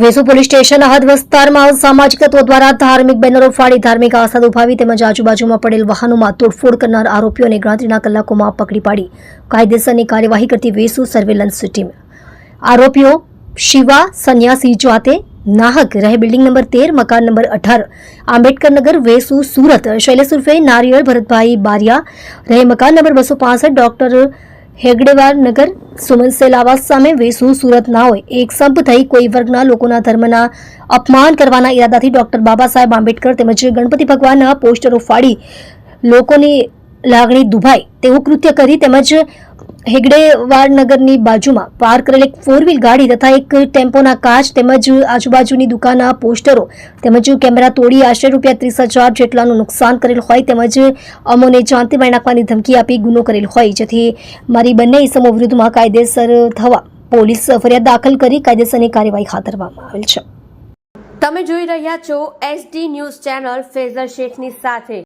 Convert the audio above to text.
Vesu police station હદ વિસ્તારમાં સામાજિક તત્વો દ્વારા ધાર્મિક બેનરો ફાડી ધાર્મિક આસ્થા દુભાવી તેમજ આજુબાજુમાં પડેલ વાહનોમાં તોડફોડ કરનાર આરોપીઓને ગણતરીના કલાકોમાં પકડી પાડી. કાયદેસરની કાર્યવાહી કરતી વેસુ સર્વેલન્સ ટીમ. આરોપીઓ શિવા સંન્યાસી જાતે નાહક રહે બિલ્ડિંગ નંબર તેર, મકાન નંબર અઢાર, આંબેડકર નગર, વેસુ, સુરત, શૈલેષ ઉર્ફે નારિયળ ભરતભાઈ બારિયા રહે મકાન નંબર બસો ડોક્ટર હેગડેવાર નગર સુમનસેલ આવાસ સામે વેસુ સુરત ના હોય. એક સંપ થઈ કોઈ વર્ગના લોકોના ધર્મના અપમાન કરવાના ઈરાદાથી ડોક્ટર બાબા સાહેબ આંબેડકર તેમજ ગણપતિ ભગવાનના પોસ્ટરો ફાડી લોકોની લાગણી દુભાઈ તેવું કૃત્ય કરી તેમજ હેગડેવાડ નગરની બાજુમાં પાર્ક કરેલ એક ફોર વ્હીલ ગાડી તથા એક ટેમ્પોના કાચ તેમજ આજુબાજુની દુકાનના પોસ્ટરો તેમજ કેમેરા તોડી આશરે રૂપિયા ત્રીસ હજાર જેટલાનું નુકસાન કરેલ હોય તેમજ અમોને જાનથી મારી નાખવાની ધમકી આપી ગુનો કરેલ હોય. જેથી મારી બંને ઇસમો વિરુદ્ધમાં કાયદેસર થવા પોલીસ ફરિયાદ દાખલ કરી કાયદેસરની કાર્યવાહી હાથ ધરવામાં આવેલ છે. તમે જોઈ રહ્યા છો એસડી ન્યૂઝ ચેનલ ફેઝર શેખની સાથે.